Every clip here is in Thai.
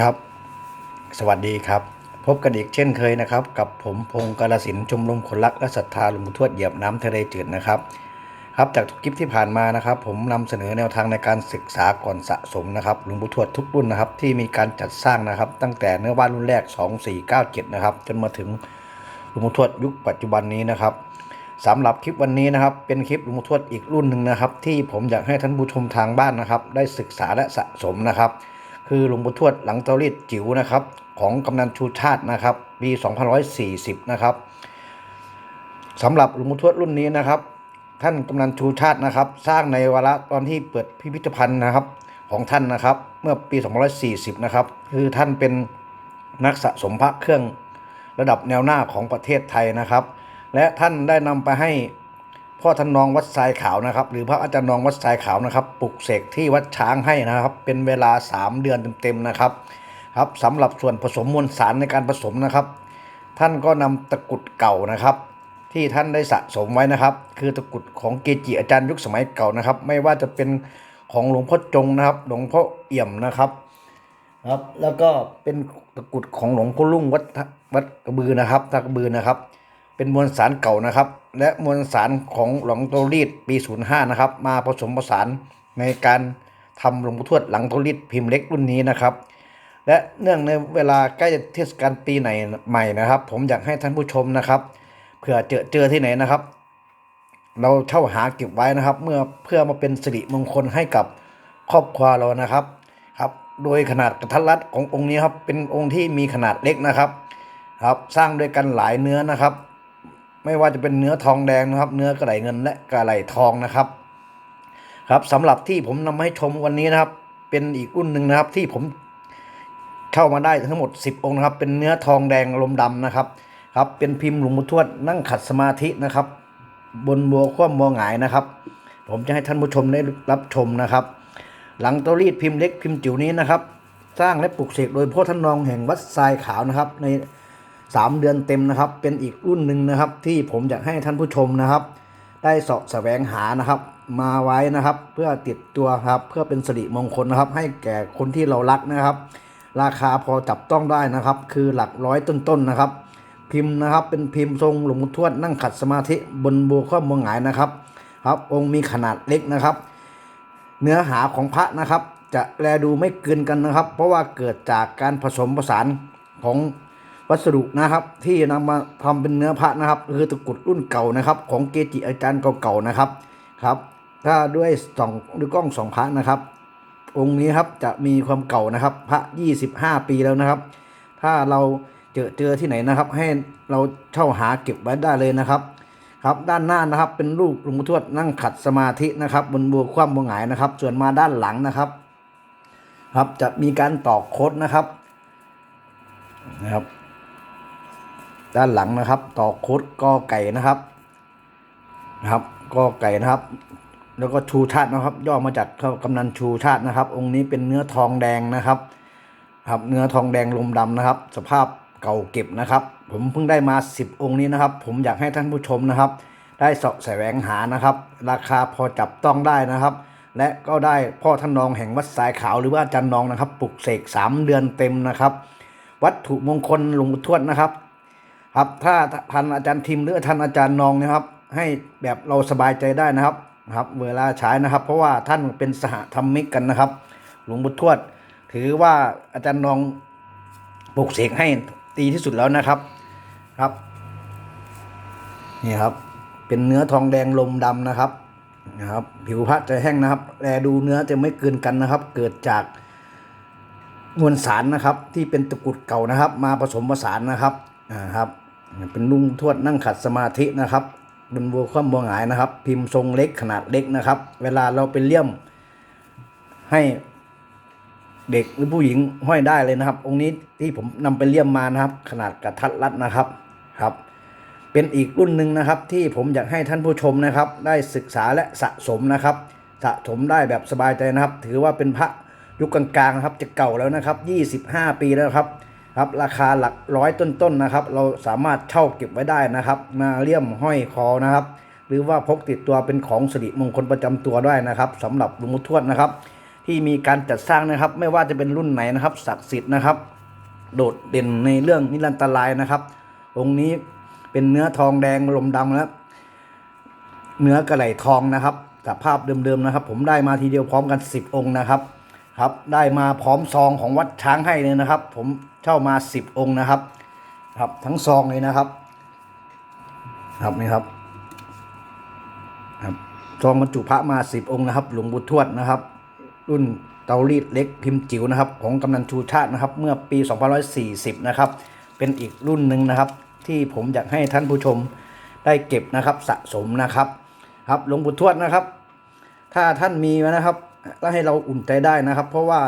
ครับ สวัสดีครับ พบกันอีกเช่นเคยนะครับ กับผมพงศ์กาลสินชมรมคนรักและศรัทธาหลวงปู่ทวดเหยียบน้ำทะเลจืดนะครับ ครับจากทุกคลิปที่ผ่านมานะครับ ผมนำเสนอแนวทางในการศึกษาก่อนสะสมนะครับหลวงปู่ทวดทุกรุ่นนะครับ ที่มีการจัดสร้างนะครับ ตั้งแต่เนื้อวาดรุ่นแรก 2497 นะครับ จนมาถึงหลวงปู่ทวดยุคปัจจุบันนี้นะครับสำหรับคลิปวันนี้นะครับเป็นคลิปหลวงปู่ทวดอีกรุ่นหนึ่งนะครับ ที่ผมอยากให้ท่านผู้ชมทางบ้านนะครับ ได้ศึกษาและสะสมนะครับ คือหลวงปู่ทวดหลังเตารีดจิ๋วนะครับ ของกำนันชูชาตินะครับ ปี2540 นะครับสำหรับหลวงปู่ทวดรุ่นนี้นะครับ ท่านกำนันชูชาตินะครับ สร้างในวาระตอนที่เปิดพิพิธภัณฑ์นะครับของท่านนะครับ เมื่อปี2540 นะครับ คือท่านเป็นนักสะสมพระเครื่องระดับแนวหน้าของประเทศไทยนะครับ และท่านได้นำไปให้ พ่อท่านนองวัดทรายขาวนะครับ หรือพระอาจารย์นองวัดทรายขาวนะครับปลุกเสกที่วัดช้างให้นะครับ เป็นเวลา 3 เดือนเต็มๆนะครับครับสำหรับส่วนผสมมวลสารในการผสมนะครับ ท่านก็นำตะกุดเก่านะครับ ที่ท่านได้สะสมไว้นะครับ คือตะกุดของเกจิอาจารย์ยุคสมัยเก่านะครับ ไม่ว่าจะเป็นของหลวงพ่อจงนะครับ หลวงพ่อเอี่ยมนะครับครับแล้วก็เป็นตะกุดของหลวงพ่อลุ่งวัดวัดกระบือนะครับทากระบือนะครับ เป็นมวลสารเก่านะครับ และมวลสารของหลวงโตรีดปี 05 นะครับ มาผสมผสานในการทำหลวงปู่ทวดหลังโตรีดพิมพ์เล็กรุ่นนี้นะครับ และเนื่องในเวลาใกล้เทศกาลปีไหนใหม่นะครับ ผมอยากให้ท่านผู้ชมนะครับเผื่อเจอเจอที่ไหนนะครับ เราเช่าหาเก็บไว้นะครับ เมื่อเพื่อมาเป็นสิริมงคลให้กับครอบครัวเรานะครับครับ โดยขนาดกระทัดรัดขององค์นี้ครับเป็นองค์ที่มีขนาดเล็กนะครับ ครับ สร้างด้วยกันหลายเนื้อนะครับ ไม่ว่าจะเป็นเนื้อทองแดงนะครับ เนื้อกระไหลเงินและกระไหลทองนะครับ ครับสำหรับที่ผมนำมาให้ชมวันนี้นะครับ เป็นอีกรุ่นหนึ่งนะครับที่ผมเช่ามาได้ทั้งหมด 10 องค์นะครับ เป็นเนื้อทองแดงลมดำนะครับ ครับ เป็นพิมพ์หลวงปู่ทวดนั่งขัดสมาธินะครับ บนบัวคว่ำบัวหงายนะครับ ผมจะให้ท่านผู้ชมได้รับชมนะครับ หลังเตารีดพิมพ์เล็กพิมพ์จิ๋วนี้นะครับ สร้างและปลูกเสกโดยพ่อท่านรองแห่งวัดทรายขาวนะครับ ใน 3 เดือนเต็มนะครับ เป็นอีกรุ่นหนึ่งนะครับ ที่ผมอยากให้ท่านผู้ชมนะครับ ได้สาะแสวงหานะครับ มาไว้นะครับ เพื่อติดตัวครับ เพื่อเป็นสิริมงคลนะครับ ให้แก่คนที่เรารักนะครับ ราคาพอจับต้องได้นะครับ คือหลักร้อยต้นๆนะครับ พิมพ์นะครับเป็นพิมพ์ทรงหลวงทวดนั่งขัดสมาธิบนบัวข้อมวงหงายนะครับ ครับ องค์มีขนาดเล็กนะครับ เนื้อหาของพระนะครับ จะแลดูไม่เกินกันนะครับ เพราะว่าเกิดจากการผสมผสานของ วัสดุนะครับที่นำมาทำเป็นเนื้อพระนะครับ คือตะกุดรุ่นเก่านะครับ ของเกจิอาจารย์เก่าๆนะครับครับ ถ้าด้วยสองด้วยกล้องสองพระนะครับ องค์นี้ครับจะมีความเก่านะครับ พระ25ปีแล้วนะครับ ถ้าเราเจอเจอที่ไหนนะครับ ให้เราเช่าหาเก็บไว้ได้เลยนะครับ ครับด้านหน้านะครับเป็นรูปหลวงปู่ทวดนั่งขัดสมาธินะครับ บนบัวคว่ำบัวหงายนะครับ ส่วนมาด้านหลังนะครับ ครับจะมีการตอกโคดนะครับนะครับ ด้านหลังนะครับตอกโคดกอไก่นะครับนะครับกอไก่นะครับ แล้วก็ชูชาตินะครับ ย่อมาจากกำนันชูชาตินะครับ องค์นี้เป็นเนื้อทองแดงนะครับ ครับ เนื้อทองแดงลมดำนะครับ สภาพเก่าเก็บนะครับ ผมเพิ่งได้มา10องค์นี้นะครับ ผมอยากให้ท่านผู้ชมนะครับ ได้สาะแสวงหานะครับ ราคาพอจับต้องได้นะครับ และก็ได้พ่อท่านนองแห่งวัดสายขาวหรือว่าอาจารย์นองนะครับปลุกเสก3เดือนเต็มนะครับ วัตถุมงคลหลวงปู่ทวดนะครับ ครับ ถ้าท่านอาจารย์ทิมหรือท่านอาจารย์นองนะครับ ให้แบบเราสบายใจได้นะครับนะครับ เวลาใช้นะครับ เพราะว่าท่านเป็นสหธรรมิกกันนะครับ หลวงปู่ทวด ถือว่าอาจารย์นองปลุกเสกให้ดีที่สุดแล้วนะครับครับนี่ครับ เป็นเนื้อทองแดงลมดำนะครับนะครับผิวพระจะแห้งนะครับแลดูเนื้อจะไม่เกินกันนะครับ เกิดจากมวลสารนะครับ ที่เป็นตะกุดเก่านะครับ มาผสมผสานนะครับอ่าครับ เป็นลุงทวดนั่งขัดสมาธินะครับบนบัวคว่ำบัวหงายนะครับ พิมพ์ทรงเล็กขนาดเล็กนะครับ เวลาเราไปเลี่ยมให้เด็กหรือผู้หญิงห้อยได้เลยนะครับ องค์นี้ที่ผมนำไปเลี่ยมมานะครับ ขนาดกระทัดรัดนะครับครับ เป็นอีกรุ่นหนึ่งนะครับ ที่ผมอยากให้ท่านผู้ชมนะครับ ได้ศึกษาและสะสมนะครับ สะสมได้แบบสบายใจนะครับ ถือว่าเป็นพระยุคกลางๆนะครับ จะเก่าแล้วนะครับ 25 ปีแล้วครับ ครับราคาหลักร้อยต้นๆนะครับ เราสามารถเช่าเก็บไว้ได้นะครับ มาเลี่ยมห้อยคอนะครับ หรือว่าพกติดตัวเป็นของสิริมงคลประจำตัวได้นะครับสำหรับหลวงปู่ทวดนะครับ ที่มีการจัดสร้างนะครับ ไม่ว่าจะเป็นรุ่นไหนนะครับศักดิ์สิทธิ์นะครับ โดดเด่นในเรื่องนิรันตรายนะครับ องค์นี้เป็นเนื้อทองแดงลมดำแล้วเนื้อกระไหลทองนะครับสภาพเดิมๆนะครับ ผมได้มาทีเดียวพร้อมกัน 10 องค์นะครับ ครับ ได้มาพร้อมซองของวัดช้างให้เลยนะครับ ผมเช่ามา10องค์นะครับ ครับทั้งซองเลยนะครับ ครับนี่ครับครับซองบรรจุพระมา10องค์นะครับ หลวงปู่ทวดนะครับ รุ่นเตารีดเล็กพิมพ์จิ๋วนะครับ ของกำนันชูชาตินะครับ เมื่อปี2540 นะครับ เป็นอีกรุ่นหนึ่งนะครับ ที่ผมอยากให้ท่านผู้ชมได้เก็บนะครับสะสมนะครับ ครับหลวงปู่ทวดนะครับ ถ้าท่านมีนะครับ ก็ให้เราอุ่นใจได้นะครับ เพราะว่า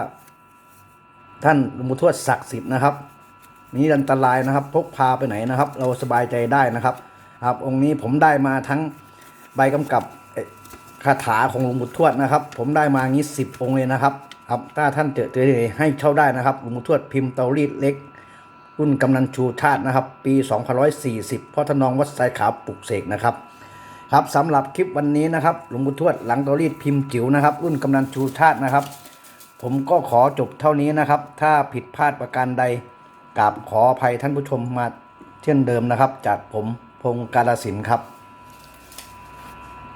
ท่านหลวงปู่ทวดศักดิ์สิทธิ์นะครับนี้อันตรายนะครับ พกพาไปไหนนะครับ เราสบายใจได้นะครับ ครับองค์นี้ผมได้มาทั้งใบกำกับคาถาของหลวงปู่ทวดนะครับ ผมได้มางี้สิบองค์เลยนะครับ ครับถ้าท่านเจอเจอให้เช่าได้นะครับหลวงปู่ทวดพิมพ์เตารีดเล็กรุ่นกำนันชูชาตินะครับ ปี 2540พ่อทนองวัดสายขาวปลุกเสกนะครับ ครับสำหรับคลิปวันนี้นะครับหลวงปู่ทวดหลังตอรีดพิมพ์จิ๋วนะครับ รุ่นกำนันชูชาตินะครับ ผมก็ขอจบเท่านี้นะครับ ถ้าผิดพลาดประการใดกราบขออภัยท่านผู้ชมมาเช่นเดิมนะครับ จากผมพงศ์กาลสินครับ